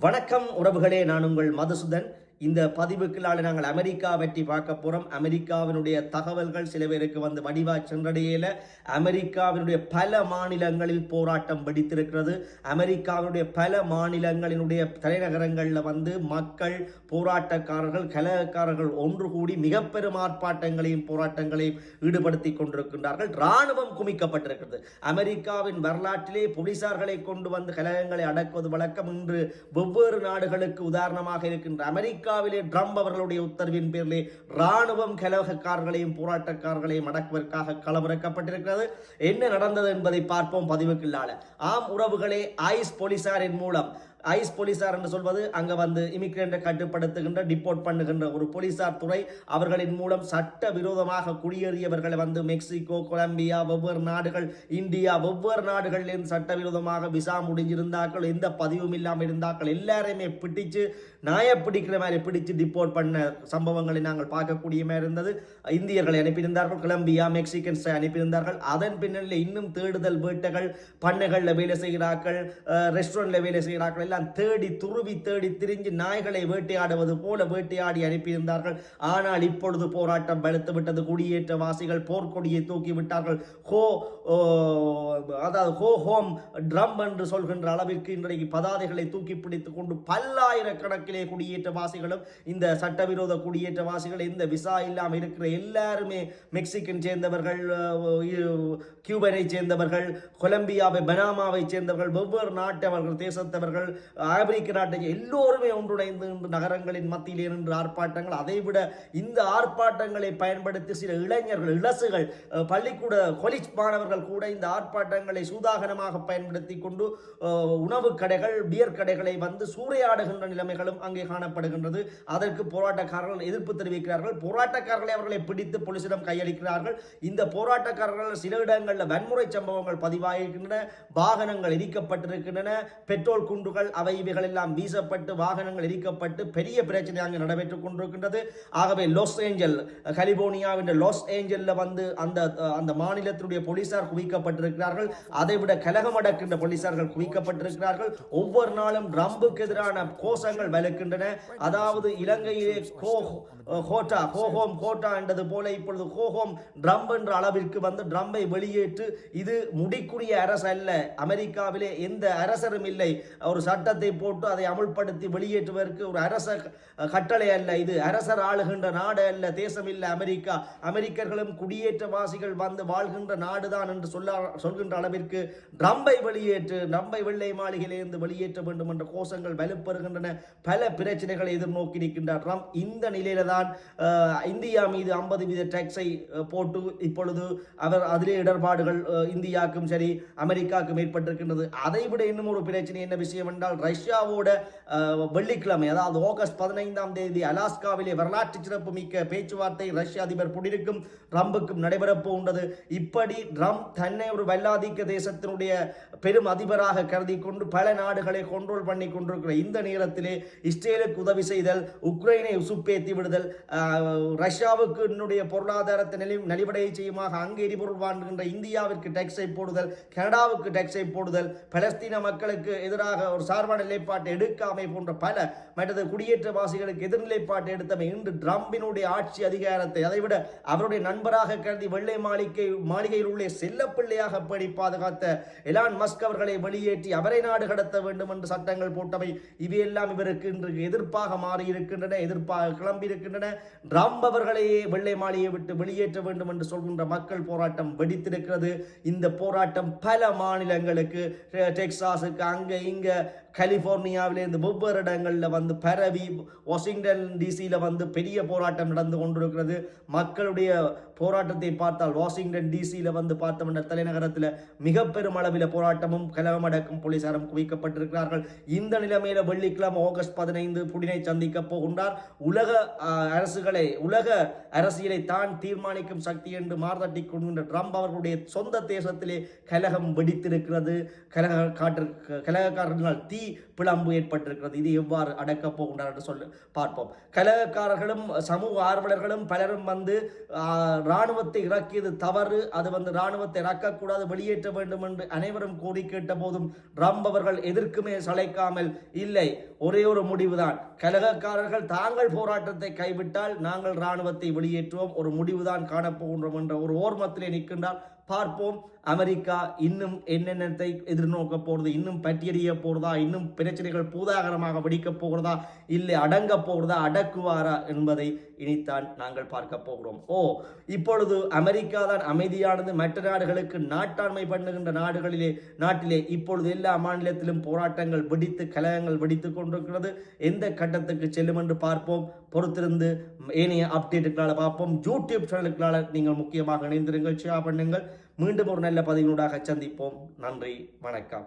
வணக்கம் உறவுகளே நான் உங்கள் மதுசூதன். இந்த பதிவுக்குள்ளால நாங்கள் அமெரிக்கா பற்றி பார்க்க போறோம். அமெரிக்காவினுடைய தகவல்கள் சில பேருக்கு வந்து வடிவா சென்றடையில. அமெரிக்காவினுடைய பல மாநிலங்களில் போராட்டம் வெடித்திருக்கிறது. அமெரிக்காவினுடைய பல மாநிலங்களினுடைய தலைநகரங்களில் வந்து மக்கள் போராட்டக்காரர்கள் கலகக்காரர்கள் ஒன்று கூடி மிக பெரும் ஆர்ப்பாட்டங்களையும் போராட்டங்களையும் ஈடுபடுத்தி கொண்டிருக்கின்றார்கள். இராணுவம் குமிக்கப்பட்டிருக்கிறது. அமெரிக்காவின் வரலாற்றிலே போலீசார்களை கொண்டு வந்து கலகங்களை அடக்குவது வழக்கம் இன்று வெவ்வேறு நாடுகளுக்கு உதாரணமாக இருக்கின்ற அமெரிக்காவிலே ட்ரம்ப் அவர்களுடைய உத்தரவின் பேரிலே ராணுவம் கலவகக்காரர்களையும் போராட்டக்காரர்களையும் அடக்குவதற்காக களமிறக்கப்பட்டிருக்கிறது. என்ன நடந்தது என்பதை பார்ப்போம் பதிவுக்குள்ளால. ஆம் உறவுகளே ஐஸ் போலீசாரின் மூலம் ஐஸ் போலீசார் என்று சொல்வது அங்க வந்து இமிக்ரேண்டை கட்டுப்படுத்துகின்ற டிப்போர்ட் பண்ணுகின்ற ஒரு போலீசார் துறை. அவர்களின் மூலம் சட்ட விரோதமாக குடியேறியவர்களை வந்து மெக்சிகோ கொலம்பியா வெவ்வேறு நாடுகள் இந்தியா வெவ்வேறு நாடுகளிலிருந்து சட்டவிரோதமாக விசா முடிஞ்சிருந்தாக்கள் எந்த பதிவும் இல்லாமல் இருந்தாக்கள் எல்லாரையுமே பிடிச்சு நாயை பிடிக்கிற மாதிரி பிடிச்சு டிப்போர்ட் பண்ண சம்பவங்களை நாங்கள் பார்க்கக்கூடிய மாதிரி இருந்தது. இந்தியர்களை அனுப்பியிருந்தார்கள் கொலம்பியா மெக்சிகன்ஸை அனுப்பியிருந்தார்கள். அதன் பின்னணியில் இன்னும் தேடுதல் வீட்டுகள் பண்ணைகளில் வேலை செய்கிறார்கள் ரெஸ்டாரண்ட்ல வேலை செய்கிறார்கள். எல்லாம் தேடி துருவி தேடி திரிஞ்சு நாய்களை வேட்டையாடுவது போல வேட்டையாடி அனுப்பியிருந்தார்கள். ஆனால் இப்பொழுது போராட்டம் பலத்து விட்டது குடியேற்றவாசிகள் போர்க்கொடியை தூக்கி விட்டார்கள் ஹோ ஓ, அதாவது ஹோ ஹோம் ட்ரம் என்று சொல்கின்ற அளவிற்கு இன்றைக்கு பதாதைகளை தூக்கி பிடித்து கொண்டு பல்லாயிரக்கணக்கிலே குடியேற்றவாசிகளும் இந்த சட்டவிரோத குடியேற்றவாசிகள் இந்த விசா இல்லாமல் இருக்கிற எல்லாருமே மெக்சிகன் சேர்ந்தவர்கள் கியூபனை சேர்ந்தவர்கள் கொலம்பியாவை பனாமாவை சேர்ந்தவர்கள் வெவ்வேறு நாட்டவர்கள் தேசத்தவர்கள் ஆப்பிரிக்க நாட்டை எல்லோருமே ஒன்றுடைந்து இன்று நகரங்களின் மத்தியிலே நின்று ஆர்ப்பாட்டங்கள். அதைவிட இந்த ஆர்ப்பாட்டங்களை பயன்படுத்தி சில இளைஞர்கள் இளசுகள் பள்ளிக்கூட காலேஜ் மாணவர்கள் கூட இந்த ஆர்ப்பாட்டங்களை சூதாகனமாக பயன்படுத்தி கொண்டு உணவு கடைகள் பியர் கடைகளை வந்து சூறையாடுகின்ற நிலைமைகளும் அங்கே காணப்படுகின்றது. அதற்கு போராட்டக்காரர்கள் எதிர்ப்பு தெரிவிக்கிறார்கள். போராட்டக்காரர்களை அவர்களை பிடித்து போலீசிடம் கையளிக்கிறார்கள். இந்த போராட்டக்காரர்கள் சில இடங்களில் வன்முறை சம்பவங்கள் பதிவாகியிருக்கின்றன. வாகனங்கள் எரிக்கப்பட்டிருக்கின்றன பெட்ரோல் குண்டுகள் அவை இவைகள் எல்லாம் வீசப்பட்டு வாகனங்கள் எரிக்கப்பட்டு பெரிய பிரச்சனை அங்கே நடைபெற்றுக் கொண்டிருக்கின்றது. ஆகவே லாஸ் ஏஞ்சல் கலிபோர்னியாவின் லாஸ் ஏஞ்சலில் வந்து அந்த அந்த மாநிலத்தினுடைய போலீசார் குவிக்கப்பட்டிருக்கிறார்கள். அதைவிட கலகம் அடக்கின்ற போலீசார்கள் குவிக்கப்பட்டிருக்கிறார்கள். ஒவ்வொரு நாளும் ட்ரம்புக்கு எதிரான கோஷங்கள் வலுக்கின்றன. அதாவது இலங்கையிலே கோ ஹோட்டா ஹோஹோம் ஹோட்டா என்றது போல இப்பொழுது ஹோஹோம் ட்ரம்ப் என்ற அளவிற்கு வந்து ட்ரம்பை வெளியேற்று இது முடிக்குரிய அரசு அல்ல அமெரிக்காவிலே எந்த அரசரும் இல்லை. ஒரு சட்டத்தை போட்டு அதை அமுல்படுத்தி வெளியேற்றுவதற்கு ஒரு அரச கட்டளை அல்ல இது. அரசர் ஆளுகின்ற நாடு அல்ல தேசம் இல்லை அமெரிக்கா. அமெரிக்கர்களும் குடியேற்றவாசிகள் வந்து வாழ்கின்ற நாடுதான் என்று சொல்ல சொல்கின்ற அளவில் அளவிற்கு ட்ரம்பை வெளியேற்று ட்ரம்பை வெள்ளை மாளிகையிலிருந்து வெளியேற்ற வேண்டும் என்ற கோஷங்கள் வலுப்பெறுகின்றன. பல பிரச்சனைகளை எதிர்நோக்கி நிற்கின்றார் ட்ரம்ப். இந்த நிலையில தான் இந்தியா மீது ஐம்பது வீத டேக்ஸை போட்டு இப்பொழுது அவர் அதிலே இடர்பாடுகள் இந்தியாவுக்கும் சரி அமெரிக்காவுக்கும் ஏற்பட்டிருக்கின்றது. அதை விட இன்னும் ஒரு பிரச்சனை என்ன விஷயம் என்றால் ரஷ்யாவோட வெள்ளிக்கிழமை அதாவது ஆகஸ்ட் பதினைந்தாம் தேதி அலாஸ்காவிலே வரலாற்று சிறப்பு மிக்க பேச்சுவார்த்தை ரஷ்ய அதிபர் புடினுக்கும் ட்ரம்புக்கும் நடைபெறப் போகின்றது. இப்படி ட்ரம்ப் தன்னை ஒரு வல்லாதிக்க தேசத்தினுடைய பெரும் அதிபராக கருதி கொண்டு பல நாடுகளை கண்ட்ரோல் பண்ணி கொண்டிருக்கிற இந்த நேரத்திலே இஸ்ரேலுக்கு உதவி செய்தல் உக்ரைனை உசுப்பேத்தி விடுதல் ரஷ்யாவுக்கு என்னுடைய பொருளாதாரத்தை நிலையும் நலிவடையை செய்யுமாக அங்கு எரிபொருள் வாங்குகின்ற இந்தியாவிற்கு டேக்ஸை போடுதல் கனடாவுக்கு டேக்ஸை போடுதல் பலஸ்தீன மக்களுக்கு எதிராக ஒரு சார்பான நிலைப்பாட்டை எடுக்காமை போன்ற பல மற்றது குடியேற்றவாசிகளுக்கு எதிர்நிலைப்பாட்டை எடுத்தமை. இன்று ட்ரம்பினுடைய ஆட்சி அதிகாரத்தை அதைவிட அவருடைய நண்பராக கருதி வெள்ளை மாளிகை மாளிகையில் உள்ள செல்லப்பிள்ளையாக படிப்பாத பாதுகாத்த எலான் மஸ்க் அவர்களை வெளியேற்றி அவரை நாடு கடத்த வேண்டும் என்று சட்டங்கள் போட்டவை இவையெல்லாம் இவருக்கு இன்று எதிர்ப்பாக மாறி இருக்கின்றன எதிர்ப்பாக கிளம்பி இருக்கின்றன ட்ரம்ப் அவர்களையே வெள்ளை மாளிகையை விட்டு வெளியேற்ற வேண்டும் என்று சொல்கின்ற மக்கள் போராட்டம் வெடித்திருக்கிறது. இந்த போராட்டம் பல மாநிலங்களுக்கு டெக்ஸாஸுக்கு டெக்சாஸுக்கு அங்க இங்க கலிபோர்னியாவிலிருந்து வெவ்வேறு இடங்களில் வந்து பரவி வாஷிங்டன் டிசியில் வந்து பெரிய போராட்டம் நடந்து கொண்டிருக்கிறது. மக்களுடைய போராட்டத்தை பார்த்தால் வாஷிங்டன் டிசியில் வந்து பார்த்தோம்னா தலைநகரத்தில் மிக பெருமளவில் போராட்டமும் போராட்டமும் கலகமடக்கும் போலீசாரும் குவிக்கப்பட்டிருக்கிறார்கள். இந்த நிலைமையில வெள்ளிக்கிழமை ஆகஸ்ட் பதினைந்து புடினை சந்திக்க போகின்றார். உலக அரசுகளை உலக அரசியலை தான் தீர்மானிக்கும் சக்தி என்று மார்தட்டி கொள்கின்ற ட்ரம்ப் அவர்களுடைய சொந்த தேசத்திலே கலகம் வெடித்திருக்கிறது. கலக காற்று கலகக்காரர்களால் தீ பிளம்பு ஏற்பட்டிருக்கிறது. இது எவ்வாறு அடக்கப் போகின்றார் என்று சொல்லி பார்ப்போம். கலகக்காரர்களும் சமூக ஆர்வலர்களும் பலரும் வந்து ஆஹ், இராணுவத்தை இறக்கியது தவறு. அது வந்து இராணுவத்தை இறக்கக்கூடாது வெளியேற்ற வேண்டும் என்று அனைவரும் கூறி கேட்ட போதும் ட்ரம்ப் அவர்கள் எதற்குமே சளைக்காமல் இல்லை ஒரே ஒரு முடிவுதான். கலகக்காரர்கள் தாங்கள் போராட்டத்தை கைவிட்டால் நாங்கள் இராணுவத்தை வெளியேற்றுவோம். ஒரு முடிவுதான் காணப்போகின்றோம் என்ற ஒரு ஓர்மத்திலே நிற்கின்றார் பார்ப்போம். அமெரிக்கா இன்னும் என்னென்னத்தை எதிர்நோக்க போகிறது? இன்னும் பட்டியடிய போகிறதா? இன்னும் பிரச்சனைகள் பூதாகரமாக வெடிக்கப் போகிறதா? இல்லை அடங்க போகிறதா? அடக்குவாரா என்பதை இனித்தான் நாங்கள் பார்க்க போகிறோம். ஓ இப்பொழுது அமெரிக்கா தான் அமைதியானது. மற்ற நாடுகளுக்கு நாட்டாண்மை பண்ணுகின்ற நாடுகளிலே நாட்டிலே இப்பொழுது எல்லா மாநிலத்திலும் போராட்டங்கள் வெடித்து கலகங்கள் வெடித்து கொண்டிருக்கிறது. எந்த கட்டத்துக்கு செல்லும் என்று பார்ப்போம். பொறுத்திருந்து ஏனைய அப்டேட்டுகளால் பார்ப்போம். யூடியூப் சேனலுக்களால் நீங்கள் முக்கியமாக இணைந்திருங்கள். ஷேர் பண்ணுங்கள். மீண்டும் ஒரு நல்ல பதிவினூடாக சந்திப்போம். நன்றி வணக்கம்.